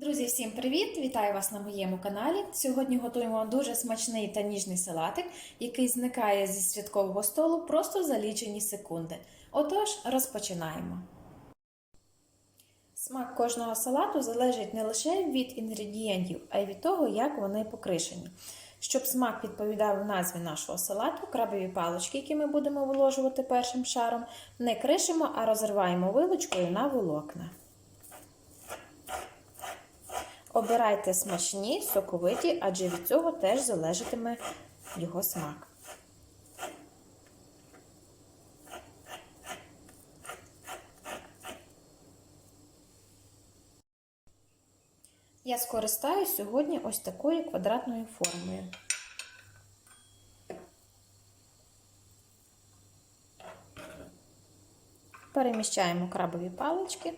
Друзі, всім привіт! Вітаю вас на моєму каналі. Сьогодні готуємо дуже смачний та ніжний салатик, який зникає зі святкового столу просто за лічені секунди. Отож, розпочинаємо. Смак кожного салату залежить не лише від інгредієнтів, а й від того, як вони покришені. Щоб смак відповідав назві нашого салату, крабові палички, які ми будемо виложувати першим шаром, не кришимо, а розриваємо вилочкою на волокна. Обирайте смачні, соковиті, адже від цього теж залежатиме його смак. Я скористаюсь сьогодні ось такою квадратною формою. Переміщаємо крабові палички.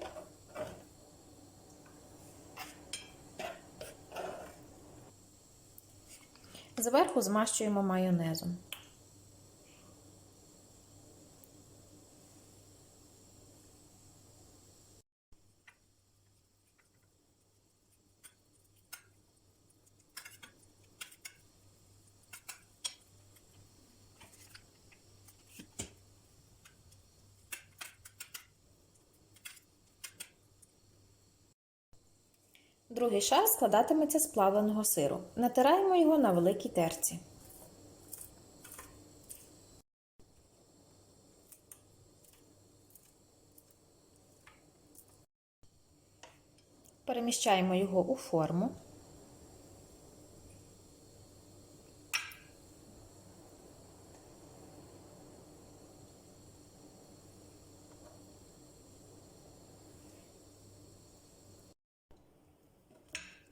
Зверху змащуємо майонезом. Другий шар складатиметься з плавленого сиру. Натираємо його на великій терці. Переміщаємо його у форму.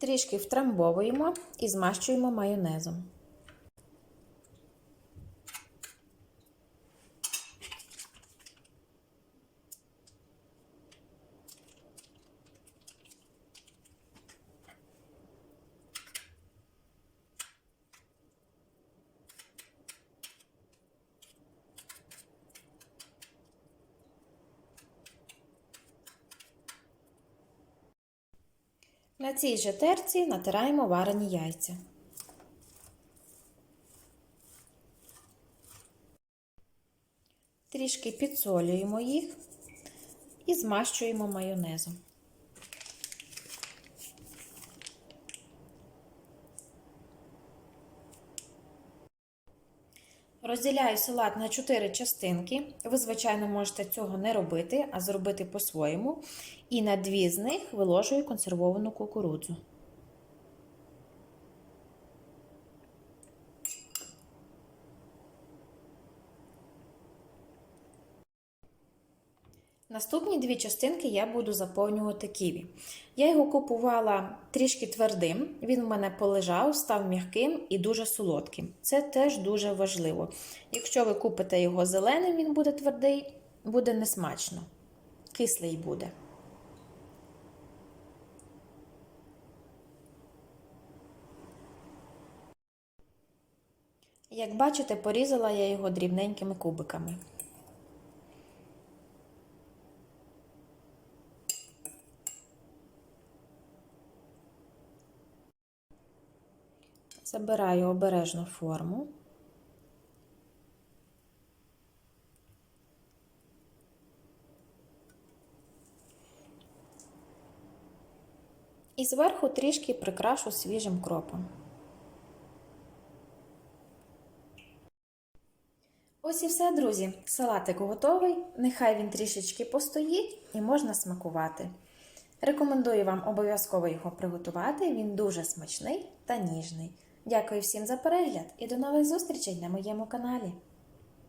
Трішки втрамбовуємо і змащуємо майонезом. На цій же терці натираємо варені яйця. Трішки підсолюємо їх і змащуємо майонезом. Розділяю салат на 4 частинки. Ви, звичайно, можете цього не робити, а зробити по-своєму. І на дві з них виложую консервовану кукурудзу. Наступні дві частинки я буду заповнювати ківі. Я його купувала трішки твердим, він в мене полежав, став м'яким і дуже солодким. Це теж дуже важливо. Якщо ви купите його зеленим, він буде твердий, буде несмачно, кислий буде. Як бачите, порізала я його дрібненькими кубиками. Забираю обережно форму. І зверху трішки прикрашу свіжим кропом. Ось і все, друзі. Салатик готовий. Нехай він трішечки постоїть і можна смакувати. Рекомендую вам обов'язково його приготувати, він дуже смачний та ніжний. Дякую всім за перегляд і до нових зустрічей на моєму каналі.